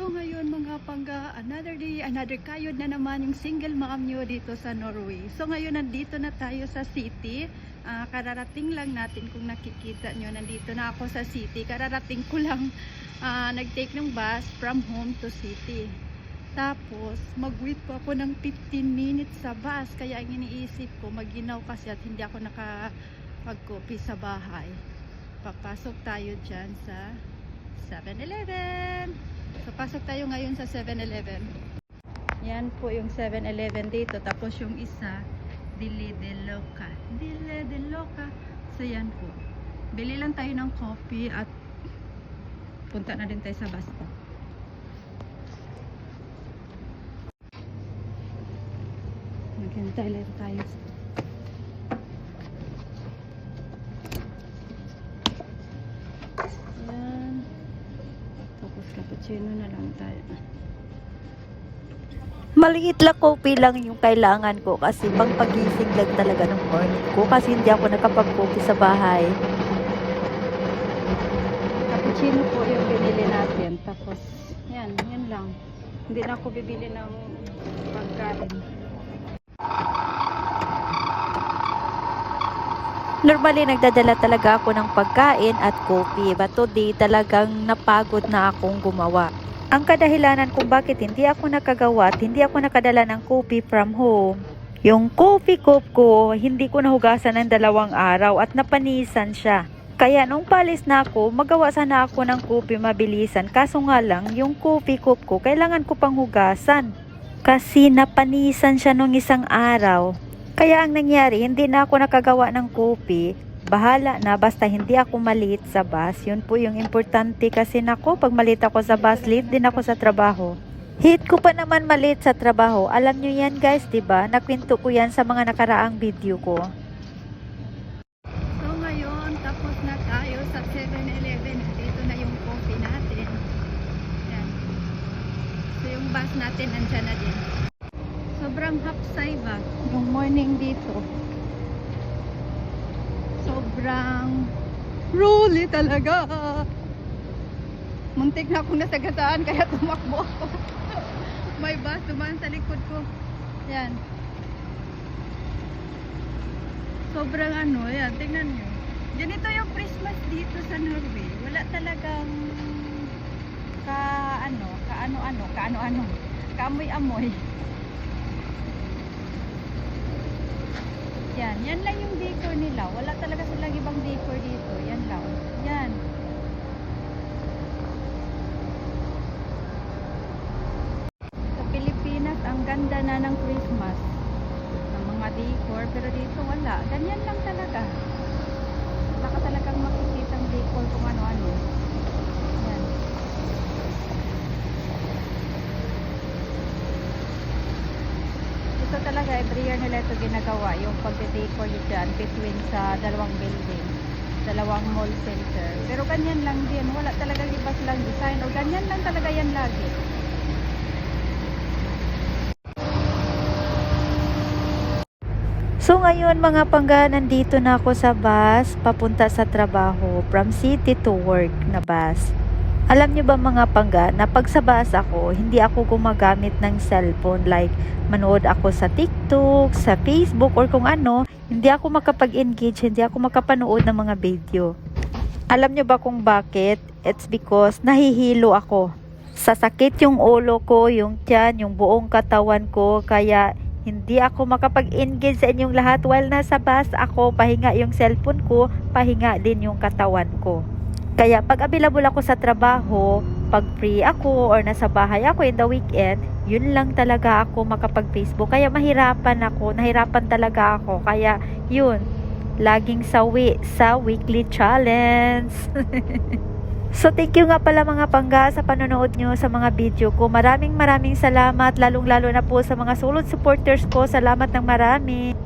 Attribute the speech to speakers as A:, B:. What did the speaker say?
A: So ngayon mga pangga, another day, another kayod na naman yung single mom nyo dito sa Norway. So ngayon nandito na tayo sa city. Ah, kararating lang natin kung nakikita nyo, nandito na ako sa city. Kararating ko lang ah, nag-take ng bus from home to city. Tapos, mag-wait po ako ng 15 minutes sa bus. Kaya ang iniisip ko, maginaw kasi at hindi ako nakapag-copy sa bahay. Papasok tayo dyan sa 7-Eleven. So, pasok tayo ngayon sa 7-Eleven. Yan po yung 7-Eleven dito. Tapos yung isa, Dili de Loca. Dili de Loca. So, yan po. Bili lang tayo ng coffee at punta na din tayo sa bus stop. Maghintay lang tayo. Yan. Cappuccino na lang tayo.
B: Maliit lang coffee lang yung kailangan ko kasi pang pagising lang talaga ng morning ko kasi hindi ako nakapag-coffee sa bahay.
A: Cappuccino po yung binili natin. Tapos, yan, yan lang. Hindi na ako bibili ng pagkain.
B: Normally, nagdadala talaga ako ng pagkain at coffee. But today, talagang napagod na akong gumawa. Ang kadahilanan kung bakit hindi ako nakagawa at hindi ako nakadala ng coffee from home. Yung coffee cup ko, hindi ko nahugasan ng dalawang araw at napanisan siya. Kaya nung palis na ako, magawa sana ako ng coffee mabilisan. Kaso nga lang, yung coffee cup ko, kailangan ko pang hugasan. Kasi napanisan siya nung isang araw. Kaya ang nangyari, hindi na ako nakagawa ng kopi. Bahala na, basta hindi ako malit sa bus. Yun po yung importante kasi nako, pag malit ako sa bus, late din ako sa trabaho. Hit ko pa naman malit sa trabaho. Alam nyo yan guys, ba? Nakwento ko yan sa mga nakaraang video ko.
A: So ngayon, tapos na tayo sa 7-Eleven. Dito na yung coffee natin. Yan. So yung bus natin, andyan na din. Sobrang hapsay ba? Yung morning dito. Sobrang rolly talaga. Muntik na akong nasagasaan kaya tumakbo ako. May bus dumaan sa likod ko. Yan. Sobrang ano, yan, tingnan nyo. Ganito yung Christmas dito sa Norway. Wala talagang ka ano, ka ano-ano, ka ano-ano, kaamoy-amoy. Yan, yan lang yung decor nila. Wala talaga silang ibang decor dito. Yan lang. Yan. Sa Pilipinas, ang ganda na ng Christmas ng mga decor, pero dito wala. Ganyan lang talaga. Wala ka talagang makikita ang decor kung ano-ano. Yan. Ito talaga, every year nila ito ginagawa, yung yun dyan between sa dalawang building, dalawang mall center. Pero ganyan lang din, wala talagang iba silang design, o ganyan lang talaga yan lagi.
B: So ngayon mga pangga, nandito na ako sa bus papunta sa trabaho from city to work na bus. Alam niyo ba mga pangga na pag sa bus ako, hindi ako gumagamit ng cellphone like manood ako sa TikTok, sa Facebook or kung ano, hindi ako makapag-engage, hindi ako makapanood ng mga video. Alam niyo ba kung bakit? It's because nahihilo ako. Sasakit yung ulo ko, yung tiyan, yung buong katawan ko, kaya hindi ako makapag-engage sa inyong lahat while nasa bus ako, pahinga yung cellphone ko, pahinga din yung katawan ko. Kaya pag available ako sa trabaho, pag free ako or nasa bahay ako in the weekend, yun lang talaga ako makapag-Facebook. Kaya mahirapan ako, nahirapan talaga ako. Kaya yun, laging sawi sa weekly challenge. So thank you nga pala mga pangga sa panonood nyo sa mga video ko. Maraming maraming salamat lalong lalo na po sa mga solid supporters ko. Salamat ng marami.